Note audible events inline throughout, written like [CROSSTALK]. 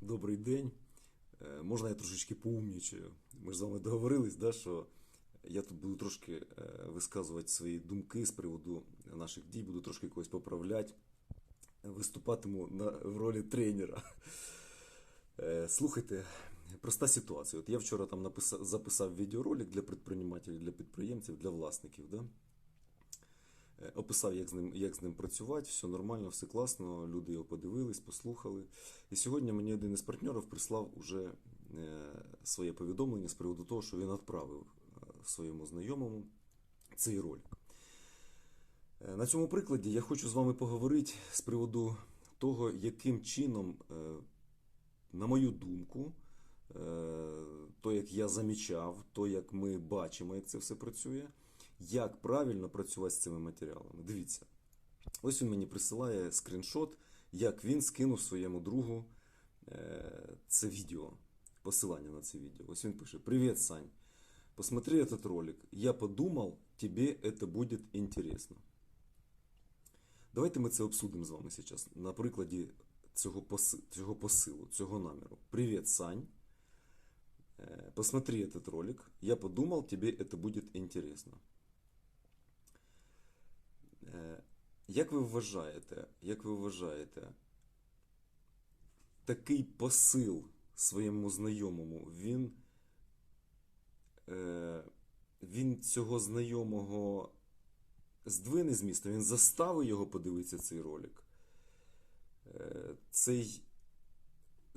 Добрий день. Е, Можна я трошечки поумнічаю? Ми ж з вами договорились, да, що я тут буду трошки е, висказувати свої думки з приводу наших дій, буду трошки когось поправляти. Виступатиму на, в ролі тренера. Е, Слухайте, проста ситуація. От я вчора там написав, записав відеоролик для предпринимателів, для підприємців, для власників. Да? Е, Описав, як з ним, як з ним працювати, все нормально, все класно. Люди його подивились, послухали. І сьогодні мені один із партнерів прислав уже е, своє повідомлення з приводу того, що він відправив е, своєму знайомому цей ролик. На цьому прикладі я хочу з вами поговорити з приводу того, яким чином, на мою думку, то, як я замічав, то, як ми бачимо, як це все працює, як правильно працювати з цими матеріалами. Дивіться, ось він мені присилає скріншот, як він скинув своєму другу е, це відео, посилання на це відео. Ось він пише: Привіт, Сань. Посмотри этот ролик. Я подумал, тебе это будет интересно. Давайте ми це обсудимо з вами зараз на прикладі цього, поси, цього посилу, цього наміру. Привіт, Сань. Е, Посмотри этот ролик. Я подумал, тебе это будет интересно. Е, Як ви вважаєте, як ви вважаєте, такий посил своєму знайомому, він, е, він цього знайомого здвине з міста, він заставив його подивитися цей ролик. Е, цей,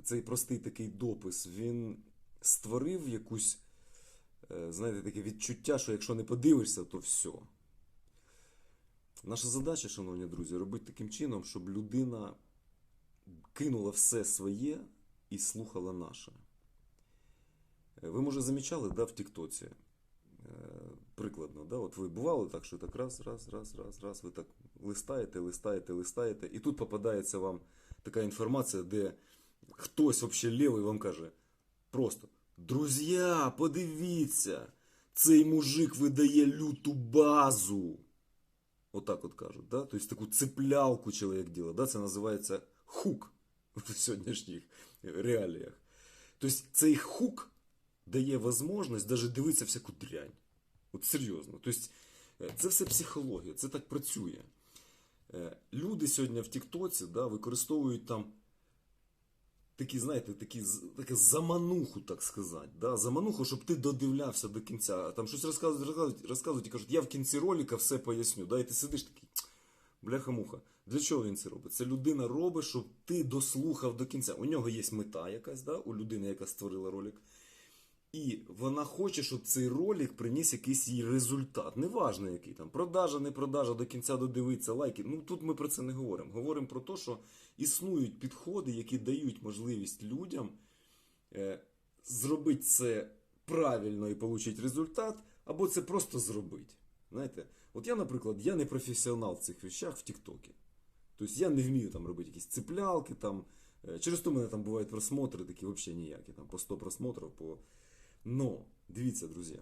цей простий такий допис, він створив якусь, знаєте, таке відчуття, що якщо не подивишся, то все. Наша задача, шановні друзі, робити таким чином, щоб людина кинула все своє і слухала наше. Е, Ви, може, замічали, да, в Тіктоці. Е, Прикладно, да? От ви бували так, що так раз, раз, раз, раз, раз, ви так листаєте, листаєте, листаєте, і тут попадається вам така інформація, де хтось взагалі лівий вам каже просто: Друзі, подивіться, цей мужик видає люту базу. Отак от кажуть, да? Тобто таку цеплялку чоловік діло, да? це називається хук [LAUGHS] в сьогоднішніх реаліях. Тобто цей хук дає можливість навіть дивитися всяку дрянь. От серйозно. Тобто це все психологія, це так працює. Е, Люди сьогодні в Тіктоці да, використовують там такі, знаєте, такі, таке замануху, так сказати. Да? Замануху, щоб ти додивлявся до кінця. Там щось розказують, розказують, розказують і кажуть, я в кінці ролика все поясню. Да? І ти сидиш такий, бляха-муха. Для чого він це робить? Це людина робить, щоб ти дослухав до кінця. У нього є мета якась, да? у людини, яка створила ролик. І вона хоче, щоб цей ролик приніс якийсь їй результат. Неважно який там. Продажа, не продажа, до кінця додивитися, лайки. Ну тут ми про це не говоримо. Говоримо про те, що існують підходи, які дають можливість людям е, зробити це правильно і отримати результат, або це просто зробити. Знаєте, от я, наприклад, я не професіонал в цих вещах в Тіктокі. Тобто я не вмію там робити якісь цеплялки, там. Е, Через то мене там бувають просмотри такі взагалі ніякі, там по 100 просмотрів. По... Но, дивіться, друзі,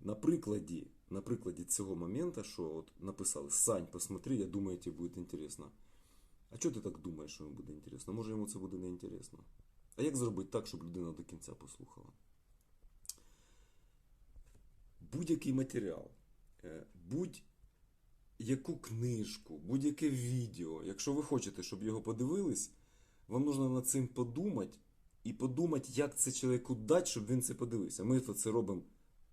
на прикладі, на прикладі цього моменту, що от написали Сань, посмотри, я думаю, тебе буде інтересно. А чого ти так думаєш, що йому буде інтересно? Може йому це буде не інтересно? А як зробити так, щоб людина до кінця послухала? Будь-який матеріал, е, будь-яку книжку, будь-яке відео, якщо ви хочете, щоб його подивились, вам нужно над цим подумати і подумати, як це чоловіку дати, щоб він це подивився. Ми то це робимо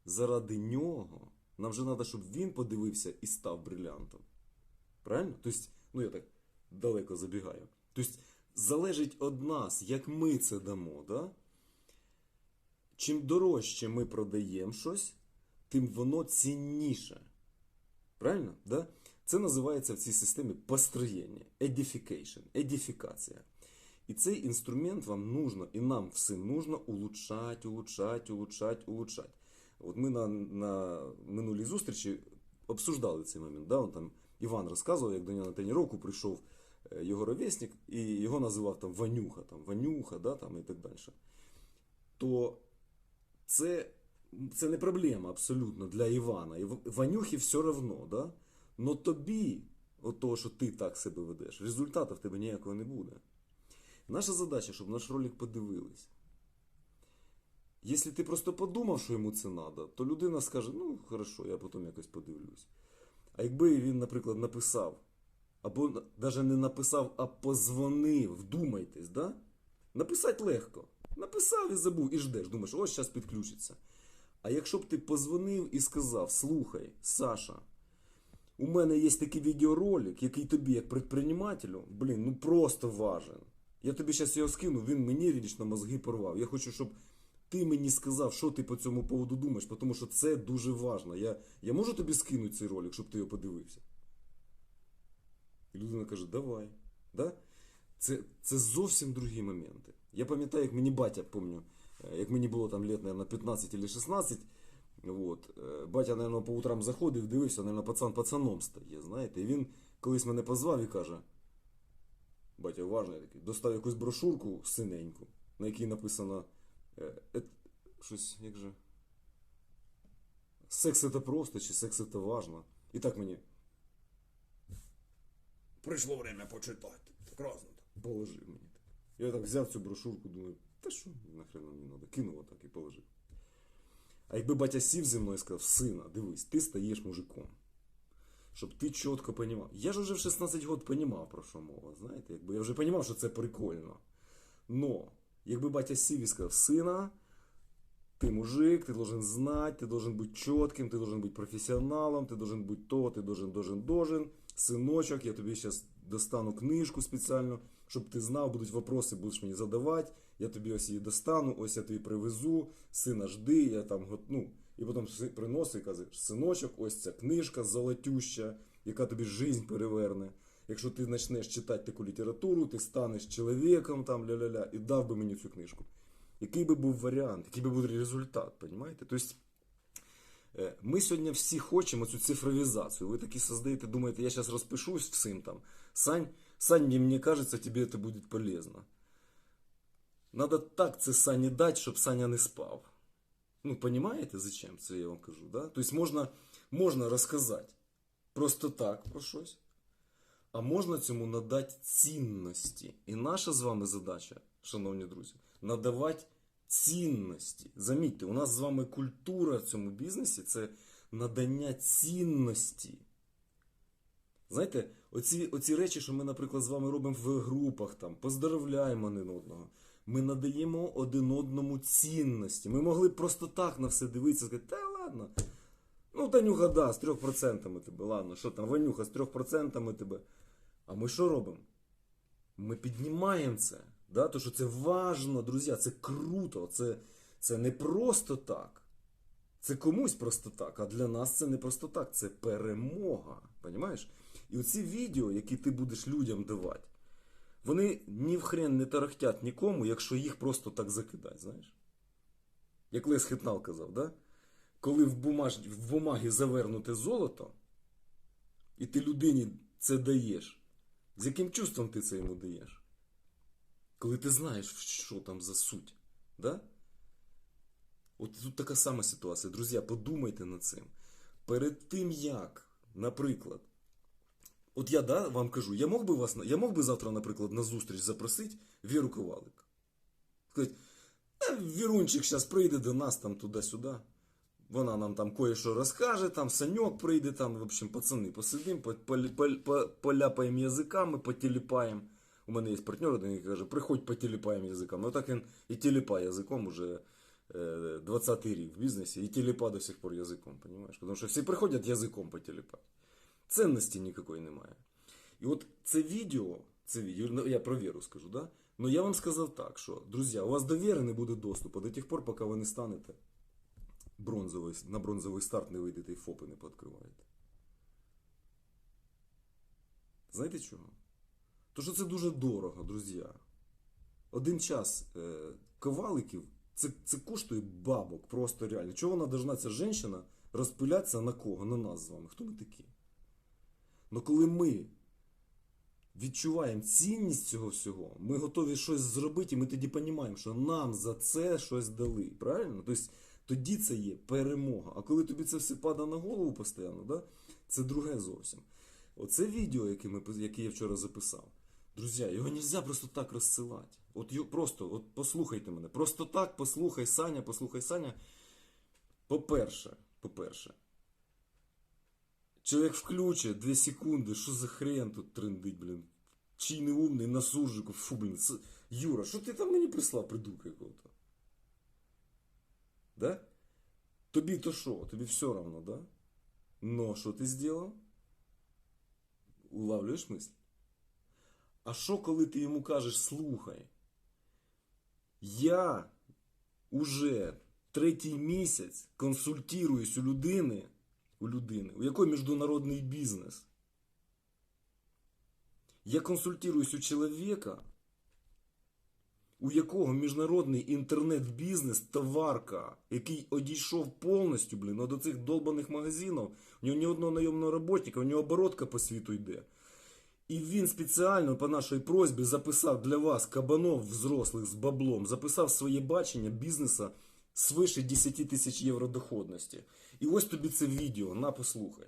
заради нього. Нам же треба, щоб він подивився і став брилянтом. Правильно? Тобто, ну я так далеко забігаю. Тобто, залежить від нас, як ми це дамо. Да? Чим дорожче ми продаємо щось, тим воно цінніше. Правильно? Да? Це називається в цій системі построєння, edification, едифікація. І цей інструмент вам нужно, і нам всім нужно улучшати, улучшати, улучшати, улучшати. От ми на, на минулій зустрічі обсуждали цей момент. Да? Он там Іван розказував, як до нього на тренування прийшов його ровесник, і його називав там Ванюха, там, Ванюха, да, там, і так далі. То це, це не проблема абсолютно для Івана. Ванюхі все одно, да? Но тобі, от того, що ти так себе ведеш, результату в тебе ніякого не буде. Наша задача, щоб наш ролик подивились. Якщо ти просто подумав, що йому це треба, то людина скаже, ну хорошо, я потім якось подивлюсь. А якби він, наприклад, написав, або навіть не написав, а позвонив, вдумайтесь, да? Написати легко. Написав і забув, і ждеш. Думаєш, ось зараз підключиться. А якщо б ти позвонив і сказав: слухай, Саша, у мене є такий відеоролик, який тобі, як предпринимателю, блін, ну просто важен. Я тобі зараз його скину, він мені лічно мозги порвав. Я хочу, щоб ти мені сказав, що ти по цьому поводу думаєш, тому що це дуже важно. Я, я можу тобі скинути цей ролик, щоб ти його подивився. І людина каже, давай. Да? Це, це зовсім другі моменти. Я пам'ятаю, як мені батя, помню, е, як мені було там лет, наверное, 15 или 16, вот, е, батя, наверное, по утрам заходив, дивився, наверное, пацан пацаном стає, знаєте. І він колись мене позвав і каже, батя уважний такий, достав якусь брошурку синеньку, на якій написано е, е, щось, як же, секс це просто, чи секс це важно. І так мені Прийшло время почитати. Прекрасно. положив мені так. Я так взяв цю брошурку, думаю, та що нахрена мені треба, кинув отак і положив. А якби батя сів зі мною і сказав, сина, дивись, ти стаєш мужиком Щоб ти чітко понімав. Я ж уже в 16 років понімав, про що мова, знаєте, якби я вже понімав, що це прикольно. Но, якби батя сів і сказав, сина, ты мужик, ты должен знать, ты должен быть четким, ты должен быть профессионалом, ты должен быть то, ты должен, должен, должен. Синочок, я тобі зараз достану книжку спеціально, щоб ти знав, будуть вопроси, будеш мені задавати. Я тобі ось її достану, ось я тобі привезу, сина жди, я там гот- ну, і потім приносить і каже, синочок, ось ця книжка золотюща, яка тобі жизнь переверне. Якщо ти почнеш читати таку літературу, ти станеш чоловіком, там ля-ля-ля, і дав би мені цю книжку. Який би був варіант, який би був результат, понимаете? Тобто, е, ми сьогодні всі хочемо цю цифровізацію. Ви такі создаєте, думаєте, я зараз розпишусь всім там. Сань, Сань, мне кажется, тебе це буде полезно. Надо так це Сані дати, щоб Саня не спав. Ну, понимаете, зачем це я вам кажу, да? Тобто можна, можна розказати просто так про щось, а можна цьому надати цінності. І наша з вами задача, шановні друзі, надавати цінності. Замітьте, у нас з вами культура в цьому бізнесі це надання цінності. Знаєте, оці, оці речі, що ми, наприклад, з вами робимо в групах, там, поздравляємо один одного. Ми надаємо один одному цінності. Ми могли просто так на все дивитися сказати, та ладно. Ну, Танюха, да, з 3% тебе, ладно, що там, Ванюха, з 3% тебе. А ми що робимо? Ми піднімаємо це. Да? То, що це важно, друзі, це круто, це, це не просто так. Це комусь просто так, а для нас це не просто так, це перемога. Понімаєш? І оці відео, які ти будеш людям давати, вони ні в хрен не тарахтять нікому, якщо їх просто так закидати, знаєш? Як Лес Хитнал казав, да? коли в, бумаж... в бумагі завернуте золото, і ти людині це даєш, з яким чувством ти це йому даєш? Коли ти знаєш, що там за суть. Да? От тут така сама ситуація. Друзі, подумайте над цим. Перед тим як, наприклад, от я да, вам кажу, я мог би вас, я мог би завтра, наприклад, на зустріч запросити Віру Ковалик. Сказати, «Е, Вірунчик зараз прийде до нас там туди-сюди. Вона нам там кое-що розкаже, там Саньок прийде, там, в общем, пацани, посидимо, по- по- по- по- поляпаємо язиками, потіліпаємо. У мене є партнер, один який каже, приходь потіліпаємо язиками. Отак він і тіліпає язиком уже е, 20-й рік в бізнесі, і тіліпа до сих пор язиком, понимаєш? Тому що всі приходять язиком потіліпати. Цінності ніякої немає. І от це відео, це відео, ну, я про віру скажу, да? Ну я вам сказав так, що, друзі, у вас до віри не буде доступу до тих пор, поки ви не станете бронзовий, на бронзовий старт не вийдете і ФОПи не пооткриваєте. Знаєте чого? То що це дуже дорого, друзі. Один час е, коваликів, це, це коштує бабок, просто реально. Чого вона должна, ця жінка, розпилятися на кого? На нас з вами. Хто ми такі? Ну коли ми відчуваємо цінність цього всього, ми готові щось зробити, і ми тоді розуміємо, що нам за це щось дали. Правильно? Тобто тоді це є перемога. А коли тобі це все падає на голову постійно, да? це друге зовсім. Оце відео, яке, ми, яке я вчора записав. Друзі, його нельзя просто так розсилати. От просто, от послухайте мене. Просто так послухай Саня, послухай Саня. По-перше, по-перше, чоловік включить 2 секунди, що за хрен тут трендить, блін. Чий не умний на суржику, фу, блін. Це... Юра, що ти там мені прислав, придурка якого-то? Да? Тобі то що? Тобі все равно, да? Но що ти зробив? Улавлюєш мисль? А що, коли ти йому кажеш, слухай, я уже третій місяць консультуюсь у людини, у людини, у якої міжнародний бізнес. Я консультуюсь у чоловіка, у якого міжнародний інтернет-бізнес товарка, який одійшов повністю, блін, до цих долбаних магазинів. У нього ні одного найомного роботника, у нього оборотка по світу йде. І він спеціально по нашій просьбі записав для вас кабанов взрослих з баблом, записав своє бачення бізнеса свише 10 тисяч євро доходності. І ось тобі це відео, на послухай.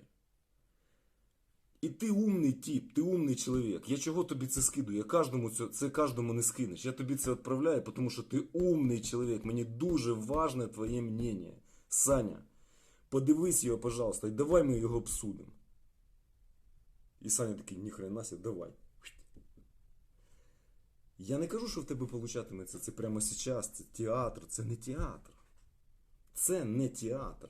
І ти умний тип, ти умний чоловік. Я чого тобі це скидую? Я кожному це, це кожному не скинеш. Я тобі це відправляю, тому що ти умний чоловік. Мені дуже важне твоє мнення. Саня, подивись його, пожалуйста, і давай ми його обсудимо. І Саня такий, ніхрена себе, давай. Я не кажу, що в тебе получатиметься це прямо зараз. Це театр, це не театр. Це не театр.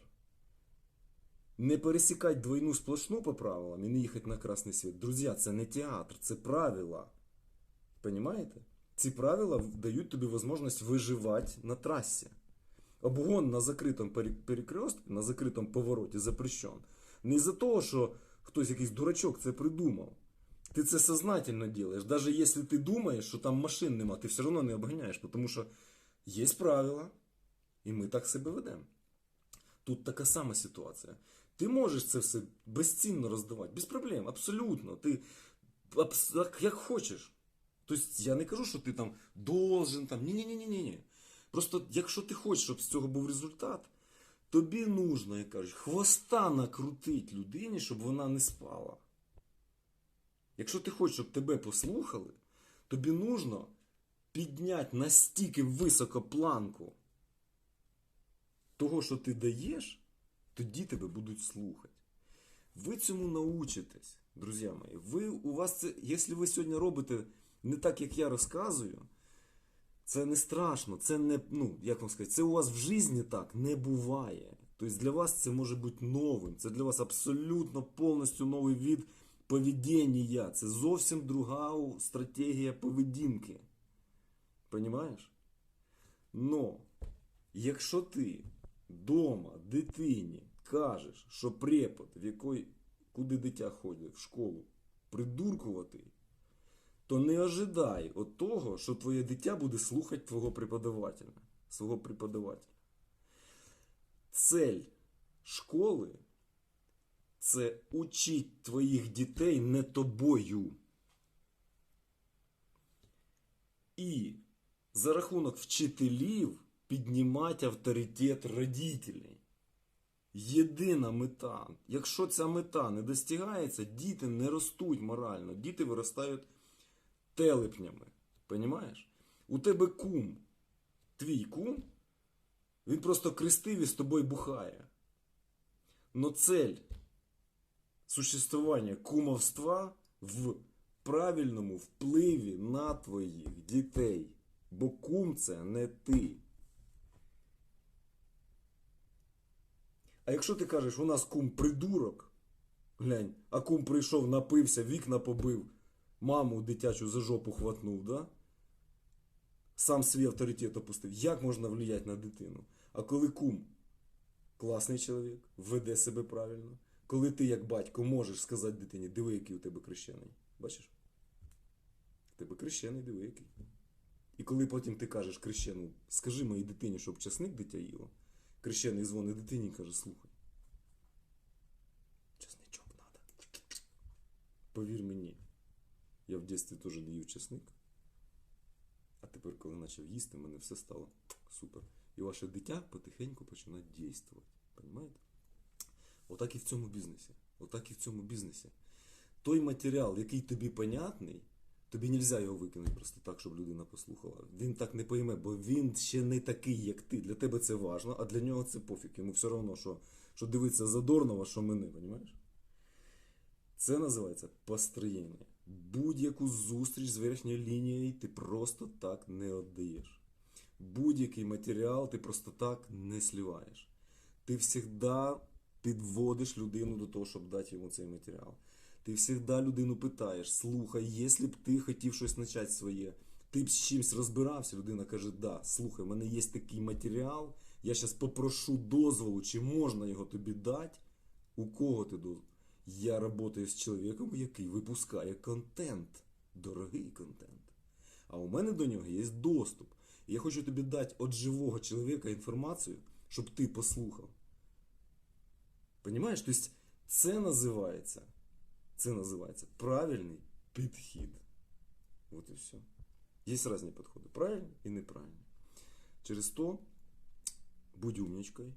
Не пересікать двойну сплошну по правилам і не їхати на красний світ. Друзі, це не театр, це правила. Понимаете? Ці правила дають тобі можливість виживати на трасі. Обгон на закритому перекрестку, на закритому повороті запрещен. Не із-за того, що хтось якийсь дурачок це придумав. Ти це сознательно делаешь. Даже если ти думаєш, що там машин нема, ти все одно не обганяєш, тому що є правила, і ми так себе ведемо. Тут така сама ситуація. Ти можеш це все безцінно роздавати, без проблем, абсолютно. Ти абс- як- хочеш. Тобто я не кажу, що ти там должен там. Ні-ні-ні-ні. Просто якщо ти хочеш, щоб з цього був результат, тобі нужно, як кажуть, хвоста накрутить людині, щоб вона не спала. Якщо ти хочеш, щоб тебе послухали, тобі нужно підняти настільки високо планку того, що ти даєш, тоді тебе будуть слухати. Ви цьому научитесь, друзі мої. Ви, у вас це, якщо ви сьогодні робите не так, як я розказую, це не страшно, це не, ну, як вам сказати, це у вас в житті так не буває. Тобто для вас це може бути новим. Це для вас абсолютно повністю новий від поведіння. Це зовсім друга стратегія поведінки. Понімаєш? Но, якщо ти дома дитині кажеш, що препод, в якої, куди дитя ходить, в школу, придуркуватий, то не ожидай от того, що твоє дитя буде слухати твого преподавателя, свого преподавателя. Цель школи це учить твоїх дітей не тобою. І за рахунок вчителів піднімати авторитет родителей. Єдина мета. Якщо ця мета не достигається, діти не ростуть морально, діти виростають телепнями. Понімаєш? У тебе кум, твій кум, він просто крестив і з тобою бухає. Но цель существування кумовства в правильному впливі на твоїх дітей. Бо кум це не ти. А якщо ти кажеш, у нас кум придурок, глянь, а кум прийшов, напився, вікна побив, маму дитячу за жопу хватнув, да? Сам свій авторитет опустив. Як можна влиять на дитину? А коли кум класний чоловік, веде себе правильно, коли ти, як батько, можеш сказати дитині, диви, який у тебе крещений. Бачиш? Тебе крещений, диви який. І коли потім ти кажеш крещену, скажи моїй дитині, щоб часник дитя їло, крещений дзвонить дитині і каже, слухай. Часничок надо. Повір мені, я в дитинстві теж не їв часник. А тепер, коли почав їсти, мене все стало супер. І ваше дитя потихеньку починає дійствувати. Понимаєте? Отак і в цьому бізнесі. Отак і в цьому бізнесі. Той матеріал, який тобі понятний, Тобі нельзя його викинути просто так, щоб людина послухала. Він так не пойме, бо він ще не такий, як ти. Для тебе це важно, а для нього це пофіг. Йому все одно, що, що дивиться задорного, що мене, розумієш? Це називається построєння. Будь-яку зустріч з верхньою лінією ти просто так не віддаєш. Будь-який матеріал ти просто так не сліваєш. Ти завжди підводиш людину до того, щоб дати йому цей матеріал. Ти завжди людину питаєш: слухай, якщо б ти хотів щось почати своє, ти б з чимось розбирався. Людина каже: Да, слухай, в мене є такий матеріал, я зараз попрошу дозволу, чи можна його тобі дати. У кого ти дозвол? Я працюю з чоловіком, який випускає контент, дорогий контент. А у мене до нього є доступ. Я хочу тобі дати від живого чоловіка інформацію, щоб ти послухав. Понимаєш? Тобто це називається, це називається правильний підхід. От і все. Є різні підходи. Правильні і неправильні. Через то будь умнічкою,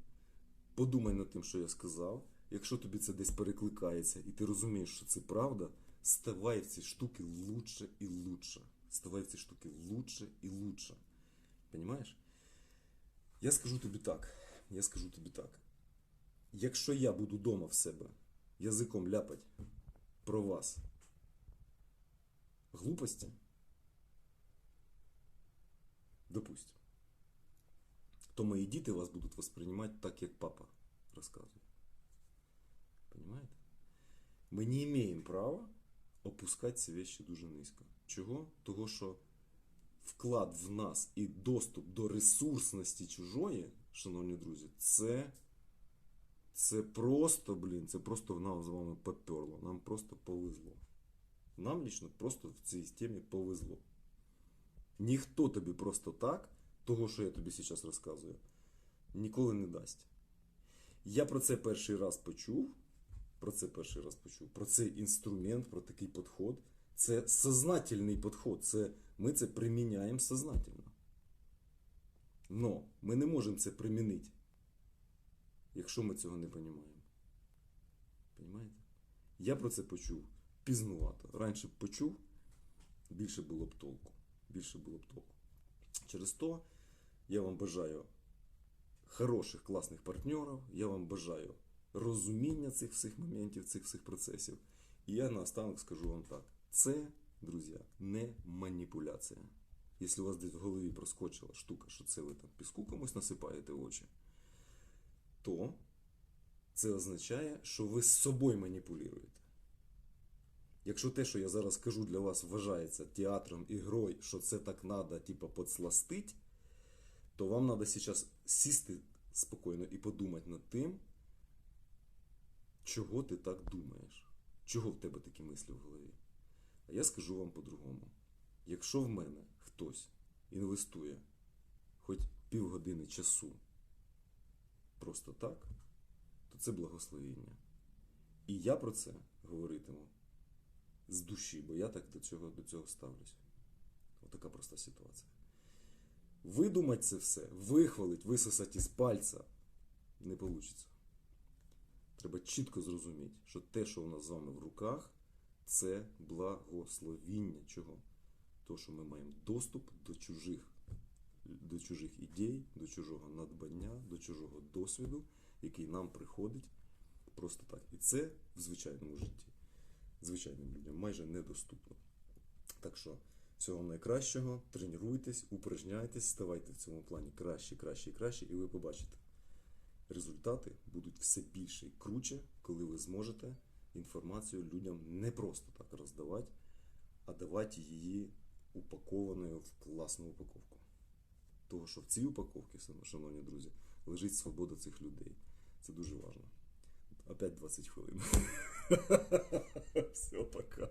подумай над тим, що я сказав. Якщо тобі це десь перекликається, і ти розумієш, що це правда, ставай в ці штуки лучше і лучше. Ставай в ці штуки лучше і лучше. Понимаєш? Я скажу тобі так. Я скажу тобі так. Якщо я буду вдома в себе язиком ляпать про вас глупості, допустим, то мої діти вас будуть восприймати так, як папа розказує. Понимаете? Ми не маємо права опускати ці вещи дуже низько. Чого? Того, що вклад в нас і доступ до ресурсності чужої, шановні друзі, це, це просто, блін, це просто нам з вами поперло. Нам просто повезло. Нам лично просто в цій темі повезло. Ніхто тобі просто так, того, що я тобі зараз розказую, ніколи не дасть. Я про це перший раз почув. Про це перший раз почув. Про цей інструмент, про такий підход. Це сознательний підход. Це, ми це приміняємо сознательно. Но ми не можемо це примінити, якщо ми цього не розуміємо. Понимаєте? Я про це почув пізнувато. Раніше б почув, більше було б толку. Більше було б толку. Через то я вам бажаю хороших, класних партнерів. Я вам бажаю розуміння цих всіх моментів, цих всіх процесів. І я наостанок скажу вам так: це, друзі, не маніпуляція. Якщо у вас десь в голові проскочила штука, що це ви там піску комусь насипаєте в очі, то це означає, що ви з собою маніпулюєте. Якщо те, що я зараз кажу для вас, вважається театром, ігрою, що це так треба, типа, подсластить, то вам треба зараз сісти спокійно і подумати над тим, чого ти так думаєш? Чого в тебе такі мислі в голові? А я скажу вам по-другому. Якщо в мене хтось інвестує хоч півгодини часу просто так, то це благословіння. І я про це говоритиму з душі, бо я так до цього, до цього ставлюсь. Отака проста ситуація. Видумати це все, вихвалить, висосати із пальця не вийде. Треба чітко зрозуміти, що те, що у нас з вами в руках, це благословіння. Чого? То, що ми маємо доступ до чужих, до чужих ідей, до чужого надбання, до чужого досвіду, який нам приходить просто так. І це в звичайному житті, звичайним людям майже недоступно. Так що всього найкращого, тренуйтесь, упражняйтесь, ставайте в цьому плані краще, краще і краще, і ви побачите результати будуть все більше і круче, коли ви зможете інформацію людям не просто так роздавати, а давати її упакованою в класну упаковку. Того, що в цій упаковці, шановні друзі, лежить свобода цих людей. Це дуже важливо. Опять 20 хвилин. [LAUGHS] Все, пока.